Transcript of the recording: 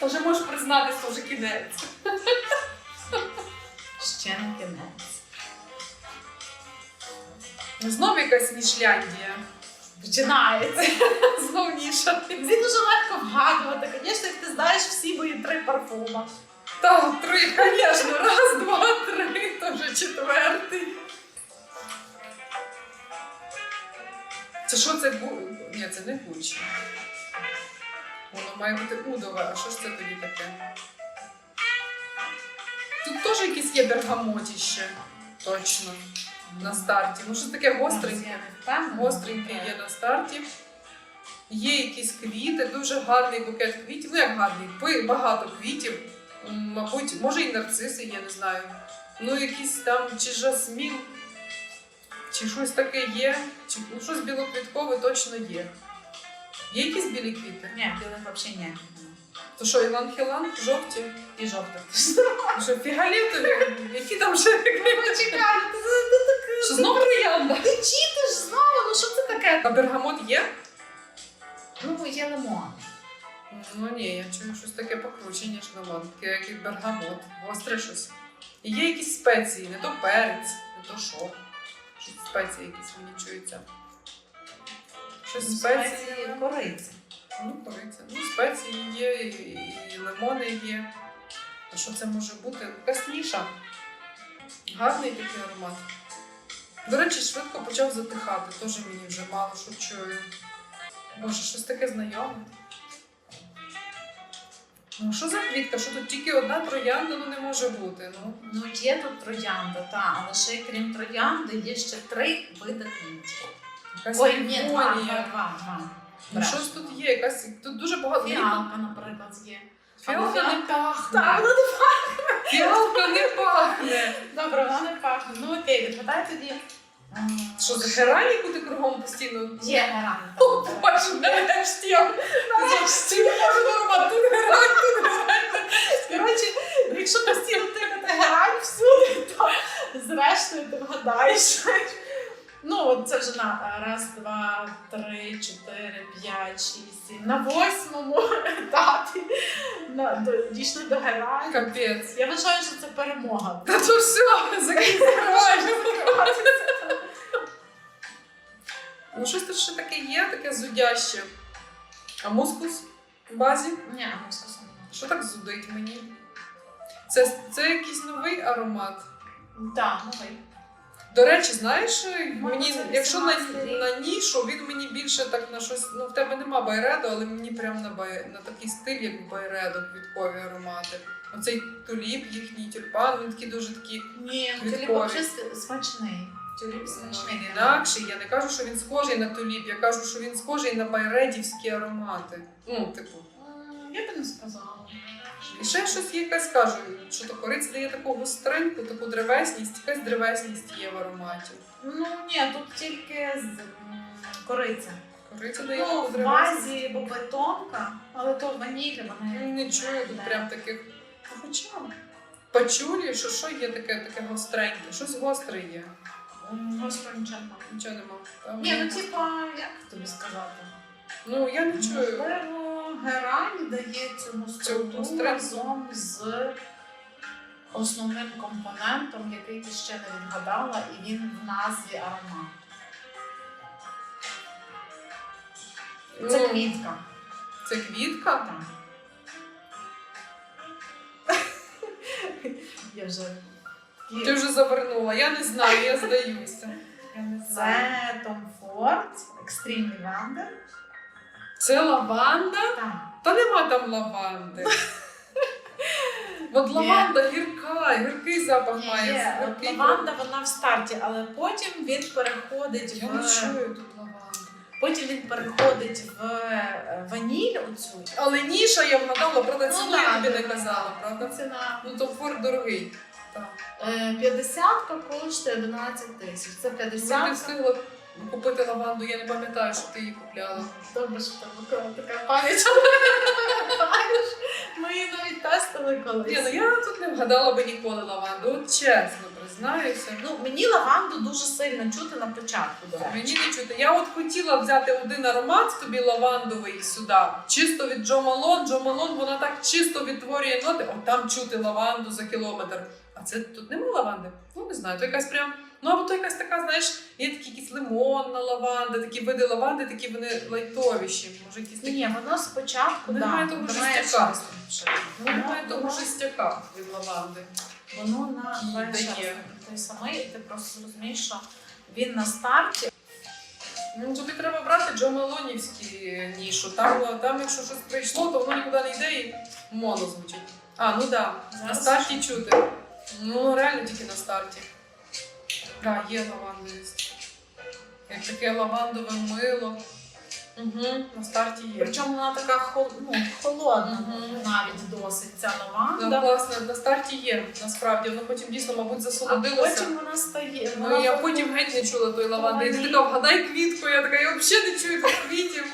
Та вже можеш признатися, що вже кінець. Ще не кінець. Знову якась Нішляндія. Починається. Знов ніша. Всі дуже легко вгадувати. Звісно, як ти знаєш всі мої три парфума. Та, три, звісно. Раз, два, три, то вже четвертий. Це що це гу... Ні, це не Гуччі. Має бути удове, а що ж це тоді таке? Тут теж якісь є бергамотіще. Точно. На старті. Ну, щось таке гостреньке. Гостренький є на старті. Є якісь квіти, дуже гарний букет квітів. Ну як гарний, багато квітів. Мабуть, може і нарциси, я не знаю. Ну, якісь там чи жасмін, чи щось таке є, чи ну, щось білоквіткове точно є. Є якісь білі квіти? Ні, білих взагалі ні. То що, ілан-хілан, жовті? І жовтих. Ну, Що фіолетові? Які там ще? Почекай, Що знов троянда? ти читиш знову, ну що це таке? А бергамот є? Ну, є лимон. Ну ні, я чую щось таке покруче, ніж лимон, таке як і бергамот, гостре щось. І є якісь спеції, не то перець, не то що. Щось спеції якісь мені чуються. Щось спеції. Спеції кориці. Ну, кориця. Ну, спеції є, і, і лимони є. А що це може бути? Якась ніша. Гарний такий аромат. До речі, швидко почав затихати, теж мені вже мало що чую. Боже, щось таке знайоме. Ну, що за квітка? Що тут тільки одна троянда, ну не може бути. Ну, Ну, є тут троянда, та, але ще крім троянди є ще три види квітів. Якась Ой, ні, два, два, два, два. Ну, щось тут є, якась. Тут дуже багато. Фіалка, наприклад, є. Фіалка не пахне. Так, вона не Фіалка не пахне. Добре, вона не пахне. Ну окей, відгадай тоді. м, Що за герань, яку ти кругом постійно Є герань. О, Боже, нарешті я нарешті я можу нормально тут грати, тут грати. Коротше, якщо постійно тикати герань всюди, то зрештою ти вгадаєш. Ну, от це вже на раз, два, три, чотири, п'ять, шість, сім. На восьмому етапі на, до, дійшли до герань. Капець. Я вважаю, що це перемога. Та то все, закриваємо. Ну щось тут ще таке є, таке зудяще. А мускус в базі? Ні, мускусу немає. Що так зудить мені? Це, це якийсь новий аромат. Так, новий. До речі, знаєш, мені, якщо на, на нішу, він мені більше так на щось. Ну, в тебе нема байреду, але мені прям на, бай, на такий стиль, як байредо, квіткові аромати. Оцей туліп, їхній тюльпан, він такий дуже такий Ні, тюліп взагалі смачний. Тюліп смачний. Він інакший. Я не кажу, що він схожий на туліп, я кажу, що він схожий на байредівські аромати. Ну, типу. Я би не сказала. І ще щось є якась кажу, що то кориця дає таку гостреньку, таку древесність, якась древесність є в ароматі. Ну ні, тут тільки з м, кориця. Кориця дає Ну, таку в древесність. базі бобетонка, але то ваніль, вона Ну, Не чую тут прям таких. А Хоча пачулі, що що є таке, таке гостреньке, щось гостре є. М, гостро нічого. немає. Нічого нема. Ні, ну типа, як тобі сказати? ну я не чую. Можливо, герань дає цьому структуру разом з основним компонентом, який ти ще не відгадала, і він в назві аромату. Це Ну, квітка. Це квітка? Так. Я вже Ти вже завернула. Я не знаю, я здаюся. Я не знаю. Це Tom Ford Extreme Lavender. Це лаванда? Так. Та нема там лаванди. От лаванда гірка, гіркий запах має. Є, лаванда вона в старті, але потім він переходить Я не чую тут лаванду. потім він переходить в е, ваніль оцю. Але ніша я вгадала, правда, Ну, ціну да, я тобі не да. казала, правда? Ціна Ну то фор дорогий. Так. е, 50 коштує 11 тисяч. Це ти 50. встигла купити лаванду, я не пам'ятаю, що ти її купляла. Добре, що там така пам'ять. Ми її навіть тестили колись. Ні, ну я тут не вгадала би ніколи лаванду, от чесно признаюся. Ну, мені лаванду дуже сильно чути на початку, до речі. Мені не чути. Я от хотіла взяти один аромат тобі лавандовий сюди, чисто від Джо Малон. Джо Малон, вона так чисто відтворює ноти, от там чути лаванду за кілометр. А це тут нема лаванди? Ну не знаю, то якась прям. Ну або то якась така, знаєш, є такі якісь лимонна лаванда, такі види лаванди, такі вони лайтовіші. Може, якісь такі. Ні, воно спочатку, да, Немає того немає жестяка. Ну, немає Воно- того жестяка від лаванди. Воно на дає. той самий, ти просто зрозумієш, що він на старті. Ну, тобі треба брати Джо Мелонівські нішу. Там, там, якщо щось прийшло, то воно нікуди не йде і моно звучить. А, ну да, на Зараз. старті чути. Ну, реально тільки на старті. Так, да, є лавандовість. Як таке лавандове мило. Угу, на старті є. Причому вона така хол, ну, холодна, Мгм. навіть досить ця лаванда. Ну, власне, на старті є, насправді. Воно потім дійсно, мабуть, А засолодилося. потім вона стає. Ну, вона я потім геть не чула той лаванди. І ти така, вгадай квітку, я така, я взагалі не чую тих квітів.